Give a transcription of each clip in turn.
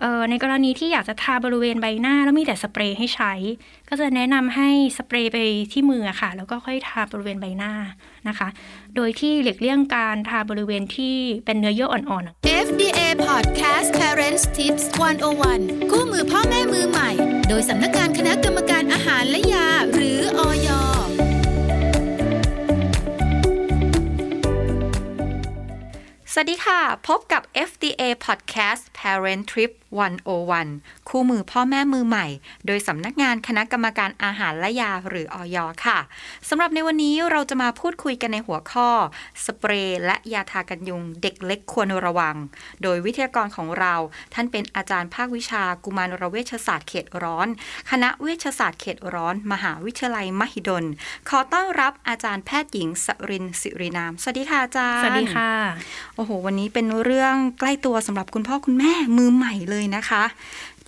เอ่อในกรณีที่อยากจะทาบริเวณใบหน้าแล้วมีแต่สเปรย์ให้ใช้ ก็จะแนะนำให้สเปรย์ไปที่มืออะค่ะ แล้วก็ค่อยทาบริเวณใบหน้านะคะ โดยที่หลีกเลี่ยงการทาบริเวณที่เป็นเนื้อเยื่ออ่อนๆ FDA Podcast Parents Tips 101 คู่มือพ่อแม่มือใหม่ โดยสำนักงานคณะกรรมการอาหารและยา หรืออยสวัสดีค่ะ พบกับ FDA Podcast Parent Trip 101 คู่มือพ่อแม่มือใหม่ โดยสำนักงานคณะกรรมการอาหารและยาหรืออยค่ะสำหรับในวันนี้เราจะมาพูดคุยกันในหัวข้อ สเปรย์และยาทากันยุงเด็กเล็กควรระวัง โดยวิทยากรของเราท่านเป็นอาจารย์ภาควิชากุมารเวชศาสตร์เขตร้อน คณะเวชศาสตร์เขตร้อน มหาวิทยาลัยมหิดล ขอต้อนรับอาจารย์แพทย์หญิงสรินสิรินาม สวัสดีค่ะอาจารย์ สวัสดีค่ะ โอ้โห วันนี้เป็นเรื่องใกล้ตัวสำหรับคุณพ่อคุณแม่ม่มือใหม่เลยนะคะ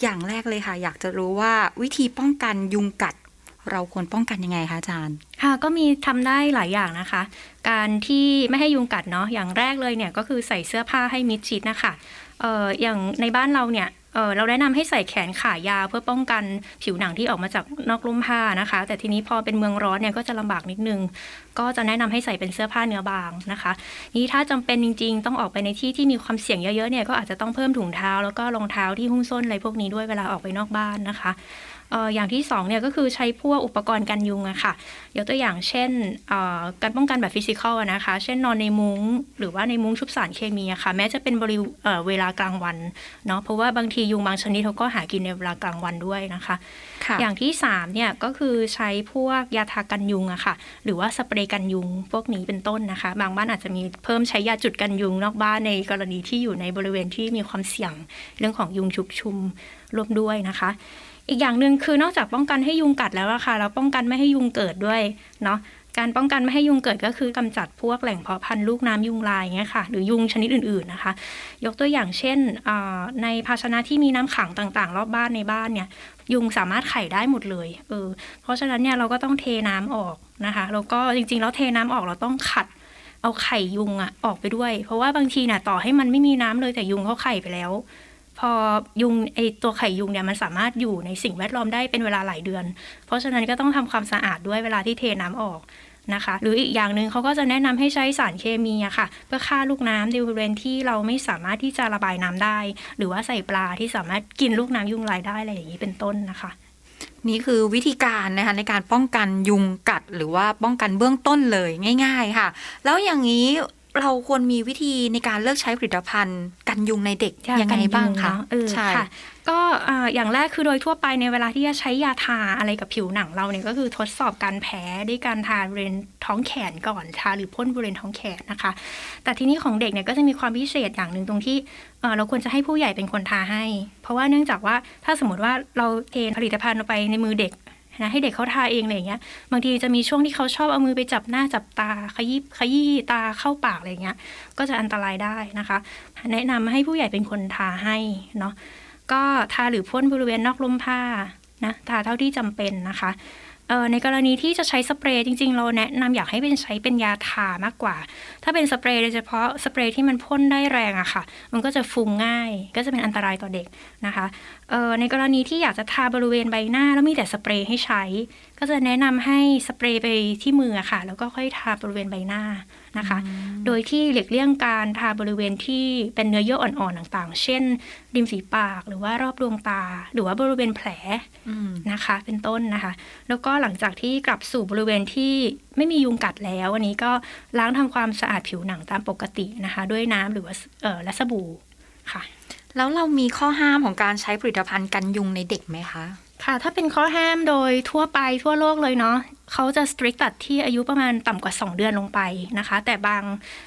อย่างแรกเลยค่ะ อยากจะรู้ว่าวิธีป้องกันยุงกัด เราควรป้องกันยังไงคะอาจารย์ ค่ะก็มีทำได้หลายอย่างนะคะ การที่ไม่ให้ยุงกัดเนาะอย่างแรกเลยเนี่ยก็คือใส่เสื้อผ้าให้มิดชิดนะคะเอ่ออย่างในบ้านเราเนี่ย เราแนะนำให้ใส่แขนขายาวเพื่อป้องกันผิวหนังที่ออกมาจากนอกลุ่มผ้านะคะ แต่ทีนี้พอเป็นเมืองร้อนเนี่ยก็จะลำบากนิดนึง ก็จะแนะนำให้ใส่เป็นเสื้อผ้าเนื้อบางนะคะ นี้ถ้าจำเป็นจริง ๆ ต้องออกไปในที่ที่มีความเสี่ยงเยอะๆเนี่ยก็อาจจะต้องเพิ่มถุงเท้าแล้วก็รองเท้าที่หุ้มส้นอะไรพวกนี้ด้วยเวลาออกไปนอกบ้านนะคะ อ่ออย่างที่สองเนี่ยก็คือใช้พวกอุปกรณ์กันยุงอะค่ะยกตัวอย่างเช่นเอ่อการป้องกันแบบฟิสิกอลอะนะคะ เช่นนอนในมุง้ง หรือว่าในมุ้งชุบสารเคมีอะค่ะ แม้จะเป็นบริเอ่อเวลากลางวันเนาะเพราะว่าบางทียุงบางชนิดเขาก็หากินในเวลากลางวันด้วยนะคะค่ะอย่างที่สามเนี่ยก็คือใช้พวกยาทากันยุงอะค่ะ หรือว่าสเปรย์กันยุงพวกนี้เป็นต้นนะคะ บางบ้านอาจจะมีเพิ่มใช้ยาจุดกันยุงนอกบ้านในกรณีที่อยู่ในบริเวณที่มีความเสี่ยงเรื่องของยุงชุกชุมร่วมด้วยนะคะ อีกอย่างหนึ่งคือนอกจากป้องกันให้ยุงกัดแล้วอะค่ะเราป้องกันไม่ให้ยุงเกิดด้วยเนาะการป้องกันไม่ให้ยุงเกิดก็คือกำจัดพวกแหล่งเพาะพันธุ์ลูกน้ำยุงลายเงี้ยค่ะ หรือยุงชนิดอื่นๆนะคะ ยกตัวอย่างเช่นในภาชนะที่มีน้ำขังต่างๆ รอบบ้านในบ้านเนี่ย ยุงสามารถไข่ได้หมดเลยเออเพราะฉะนั้นเนี่ยเราก็ต้องเทน้ำออกนะคะแล้วก็จริงๆแล้วเทน้ำออกเราต้องขัดเอาไข่ยุงอะออกไปด้วย เพราะว่าบางทีเนี่ยต่อให้มันไม่มีน้ำเลยแต่ยุงเขาไข่ไปแล้ว พอยุงไอตัวไข่ยุงเนี่ยมันสามารถอยู่ในสิ่งแวดล้อมได้เป็นเวลาหลายเดือน เพราะฉะนั้นก็ต้องทำความสะอาดด้วยเวลาที่เทน้ำออกนะคะ หรืออีกอย่างหนึ่งเขาก็จะแนะนำให้ใช้สารเคมีอะค่ะ เพื่อฆ่าลูกน้ำในบริเวณที่เราไม่สามารถที่จะระบายน้ำได้ หรือว่าใส่ปลาที่สามารถกินลูกน้ำยุงลายได้อะไรอย่างนี้เป็นต้นนะคะนี่คือวิธีการนะคะในการป้องกันยุงกัดหรือว่าป้องกันเบื้องต้นเลยง่าย ๆ ค่ะ แล้วอย่างนี้ เราควรมีวิธีในการเลือกใช้ผลิตภัณฑ์ กันยุงในเด็กยายังไงกันบ้างคะเนอเออใช่ค่ะก็อ่าอย่างแรกคือโดยทั่วไปในเวลาที่จะใช้ยาทาอะไรกับผิวหนังเราเนี่ยก็คือทดสอบการแพ้ด้วยการทาบริเวณท้องแขนก่อนทาหรือพ่นบริเวณท้องแขนนะคะ แต่ที่นี่ของเด็กเนี่ยก็จะมีความพิเศษอย่างหนึ่งตรงที่เอ่อเราควรจะให้ผู้ใหญ่เป็นคนทาให้ เพราะว่าเนื่องจากว่าถ้าสมมติว่าเราเทผลิตภัณฑ์ลงไปในมือเด็ก นะให้เด็กเขาทาเองอะไรอย่างเงี้ย บางทีจะมีช่วงที่เขาชอบเอามือไปจับหน้าจับตาขยี้ขยี้ตาเข้าปากอะไรอย่างเงี้ย ก็จะอันตรายได้นะคะ แนะนำให้ผู้ใหญ่เป็นคนทาให้เนาะก็ทาหรือพ่นบริเวณนอกลมผ้านะทาเท่าที่จำเป็นนะคะ ในกรณีที่จะใช้สเปรย์จริง ๆ เราแนะนำอยากให้เป็นใช้เป็นยาทามากกว่า ถ้าเป็นสเปรย์โดยเฉพาะสเปรย์ที่มันพ่นได้แรงอะค่ะ มันก็จะฟุ้งง่าย ก็จะเป็นอันตรายต่อเด็กนะคะในกรณีที่อยากจะทาบริเวณใบหน้าแล้วมีแต่สเปรย์ให้ใช้ ก็จะแนะนำให้สเปรย์ไปที่มืออะค่ะ แล้วก็ค่อยทาบริเวณใบหน้า นะคะ โดยที่หลีกเลี่ยงการทาบริเวณที่เป็นเนื้อเยื่ออ่อนๆต่างๆ เช่น ริมฝีปากหรือว่ารอบดวงตา หรือว่าบริเวณแผลอืมนะคะ เป็นต้นนะคะ แล้วก็หลังจากที่กลับสู่บริเวณที่ไม่มียุงกัดแล้ว อันนี้ก็ล้างทำความสะอาดผิวหนังตามปกตินะคะ ด้วยน้ำหรือว่าเออและสบู่ค่ะ แล้วเรามีข้อห้ามของการใช้ผลิตภัณฑ์กันยุงในเด็กไหมคะ ค่ะ ถ้าเป็นข้อห้ามโดยทั่วไปทั่วโลกเลยเนาะเขาจะสตริกตัดที่อายุประมาณต่ำกว่า 2 เดือนลงไปนะคะ แต่บาง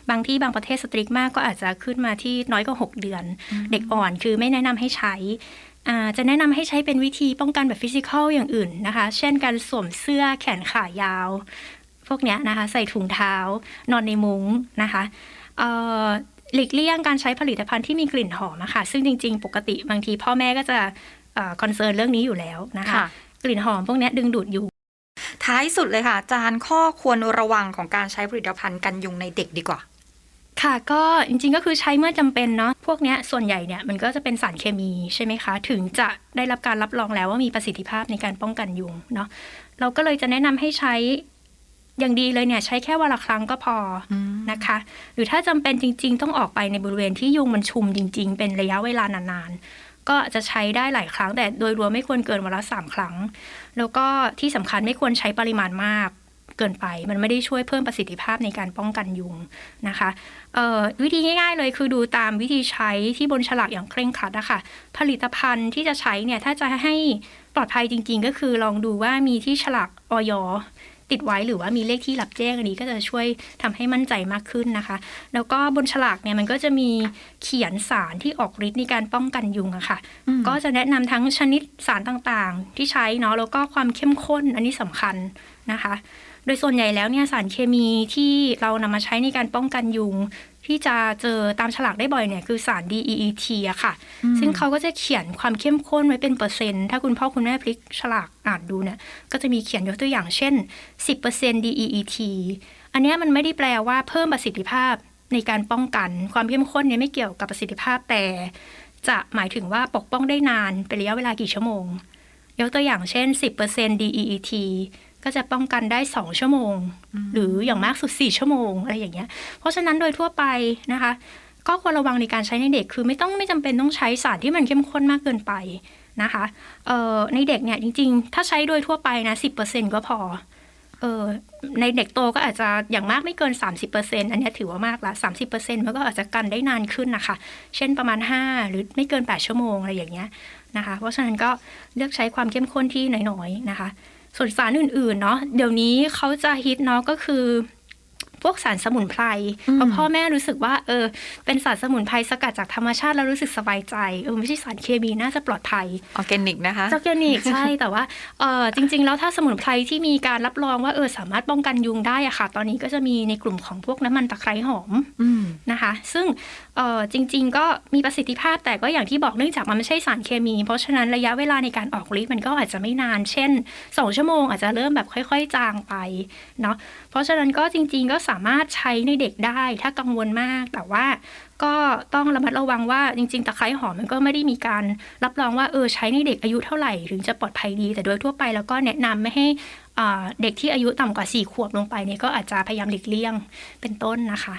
บางที่บางประเทศสตริกมากก็อาจจะขึ้นมาที่น้อยกว่า 6 เดือน เด็กอ่อนคือไม่แนะนำให้ใช้อ่าจะแนะนำให้ใช้เป็นวิธีป้องกันแบบฟิสิกอลอย่างอื่นนะคะ เช่นการสวมเสื้อแขนขายาว พวกเนี้ยนะคะ ใส่ถุงเท้า นอนในมุ้งนะคะเอ่อหลีกเลี่ยงการใช้ผลิตภัณฑ์ที่มีกลิ่นหอมอะค่ะ ซึ่งจริง ๆ ปกติบางทีพ่อแม่ก็จะ คอนเซิร์นเรื่องนี้อยู่แล้วนะคะค่ะกลิ่นหอมพวกเนี้ยดึงดูดยุงท้ายสุดเลยค่ะ อาจารย์ข้อควรระวังของการใช้ผลิตภัณฑ์กันยุงในเด็กดีกว่าค่ะก็จริงๆก็คือใช้เมื่อจำเป็นเนาะพวกเนี้ยส่วนใหญ่เนี่ยมันก็จะเป็นสารเคมีใช่ไหมคะ ถึงจะได้รับการรับรองแล้วว่ามีประสิทธิภาพในการป้องกันยุงเนาะเราก็เลยจะแนะนำให้ใช้อย่างดีเลยเนี่ย ใช้แค่วันละครั้งก็พออนะคะ หรือถ้าจำเป็นจริง ๆ ต้องออกไปในบริเวณที่ยุงมันชุมจริง ๆ เป็นระยะเวลานานๆ ก็จะใช้ได้หลายครั้ง แต่โดยรวมไม่ควรเกินวันละสามครั้ง แล้วก็ที่สำคัญไม่ควรใช้ปริมาณมากเกินไปมันไม่ได้ช่วยเพิ่มประสิทธิภาพในการป้องกันยุงนะคะวิธีง่ายๆเลยคือดูตามวิธีใช้ที่บนฉลากอย่างเคร่งครัดนะคะผลิตภัณฑ์ที่จะใช้เนี่ยถ้าจะให้ปลอดภัยจริง ๆ ก็คือลองดูว่ามีที่ฉลากออย ติดไว้หรือว่ามีเลขที่รับแจ้งอันนี้ก็จะช่วยทำให้มั่นใจมากขึ้นนะคะ แล้วก็บนฉลากเนี่ยมันก็จะมีเขียนสารที่ออกฤทธิ์ในการป้องกันยุงอะค่ะ ก็จะแนะนำทั้งชนิดสารต่างๆ ที่ใช้เนาะแล้วก็ความเข้มข้นอันนี้สำคัญนะคะ โดยส่วนใหญ่แล้วเนี่ยสารเคมีที่เรานำมาใช้ในการป้องกันยุง ที่จะเจอตามฉลากได้บ่อยเนี่ยคือสาร DEET อะค่ะ ซึ่งเขาก็จะเขียนความเข้มข้นไว้เป็นเปอร์เซ็นต์ ถ้าคุณพ่อคุณแม่พลิกฉลากอ่านดูเนี่ยก็จะมีเขียนยกตัวอย่างเช่น 10% DEET อันเนี้ยมันไม่ได้แปลว่าเพิ่มประสิทธิภาพในการป้องกันความเข้มข้นเนี่ยไม่เกี่ยวกับประสิทธิภาพแต่ จะหมายถึงว่าปกป้องได้นานเป็นระยะเวลากี่ชั่วโมง ยกตัวอย่างเช่น 10% DEET ก็จะป้องกันได้ 2 ชั่วโมง หรืออย่างมากสุด 4 ชั่วโมงอะไรอย่างเงี้ย เพราะฉะนั้นโดยทั่วไปนะคะ ก็ควรระวังในการใช้ในเด็กคือไม่ต้องไม่จำเป็นต้องใช้สารที่มันเข้มข้นมากเกินไปนะคะเอ่อในเด็กเนี่ยจริงๆ ถ้าใช้โดยทั่วไปนะ10%ก็พอเออในเด็กโตก็อาจจะอย่างมากไม่เกิน 30%อันเนี้ยถือว่ามากละ 30%มันก็อาจจะกันได้นานขึ้นนะคะ เช่นประมาณ 5 หรือไม่เกิน 8 ชั่วโมงอะไรอย่างเงี้ยนะคะ เพราะฉะนั้นก็เลือกใช้ความเข้มข้นที่น้อยๆนะคะ ส่วนสารอื่นๆเนาะเดี๋ยวนี้เขาจะฮิตเนาะก็คือ วกสารสมุนไพรเพราะพ่อแม่รู้สึกว่าเออเป็นสารสมุนไพรสกัดจากธรรมชาติแล้วรู้สึกสบายใจเออไม่ใช่สารเคมีน่าจะปลอดภัยออร์แกนิกนะคะออร์แกนิกใช่แต่ว่าเออจริง ๆ แล้วถ้าสมุนไพรที่มีการรับรองว่าเออสามารถป้องกันยุงได้อะค่ะ ตอนนี้ก็จะมีในกลุ่มของพวกน้ำมันตะไคร้หอมอืมนะคะ ซึ่งเออจริง ๆ ก็มีประสิทธิภาพแต่ก็อย่างที่บอกเนื่องจากมันไม่ใช่สารเคมี เพราะฉะนั้นระยะเวลาในการออกฤทธิ์มันก็อาจจะไม่นาน เช่น 2 ชั่วโมงอาจจะเริ่มแบบค่อย ๆ จางไปเนาะเพราะฉะนั้นก็จริง ๆ ก็สาามารถใช้ในเด็กได้ถ้ากังวลมาก แต่ว่าก็ต้องระมัดระวังว่าจริง ๆ ตะไคร้หอมมันก็ไม่ได้มีการรับรองว่าเออใช้ในเด็กอายุเท่าไหร่ถึงจะปลอดภัยดี แต่โดยทั่วไปแล้วก็แนะนำไม่ให้เด็กที่อายุต่ำกว่า 4 ขวบลงไปเนี่ยก็อาจจะพยายามหลีกเลี่ยงเป็นต้นนะคะ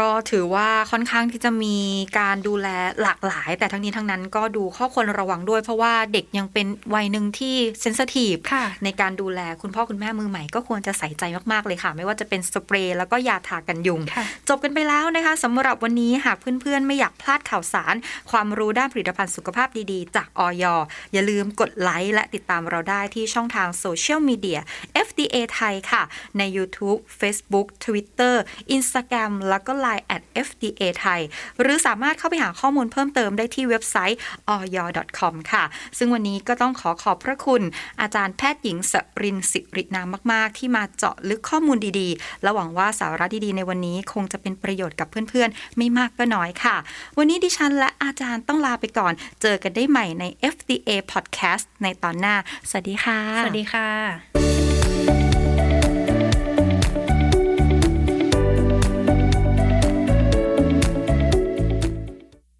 ก็ถือว่าค่อนข้างที่จะมีการดูแลหลากหลาย แต่ทั้งนี้ทั้งนั้นก็ดูข้อควรระวังด้วย เพราะว่าเด็กยังเป็นวัยหนึ่งที่เซน i ทีฟค่ะในการดูแลคุณพ่อคุณแม่มือใหม่ก็ควรจะใส่ใจมากๆเลยค่ะ ไม่ว่าจะเป็นสเปรย์แล้วก็ยาทากันยุงค่ะจบกันไปแล้วนะคะสำหรับวันนี้หากเพื่อนๆ ไม่อยากพลาดข่าวสาร ความรู้ด้านผลิตภัณฑ์สุขภาพดีๆ จากออยอย่าลืมกดไลค์และติดตามเราได้ที่ช่องทางโซเชียลมีเดีย FDA ไทยค่ะ ใน YouTube Facebook Twitter Instagram แล้วก็ Line at FDA ไทยหรือสามารถเข้าไปหาข้อมูลเพิ่มเติมได้ที่เว็บไซต์ oy.com ค่ะ ซึ่งวันนี้ก็ต้องขอขอบพระคุณ อาจารย์แพทย์หญิงสรินสิรินามมาก ๆ ที่มาเจาะลึกข้อมูลดีๆ และหวังว่าสาระดีๆ ในวันนี้คงจะเป็นประโยชน์กับเพื่อน ๆ ไม่มากก็น้อยค่ะ วันนี้ดิฉันและอาจารย์ต้องลาไปก่อน เจอกันได้ใหม่ใน FDA Podcast ในตอนหน้า สวัสดีค่ะ สวัสดีค่ะ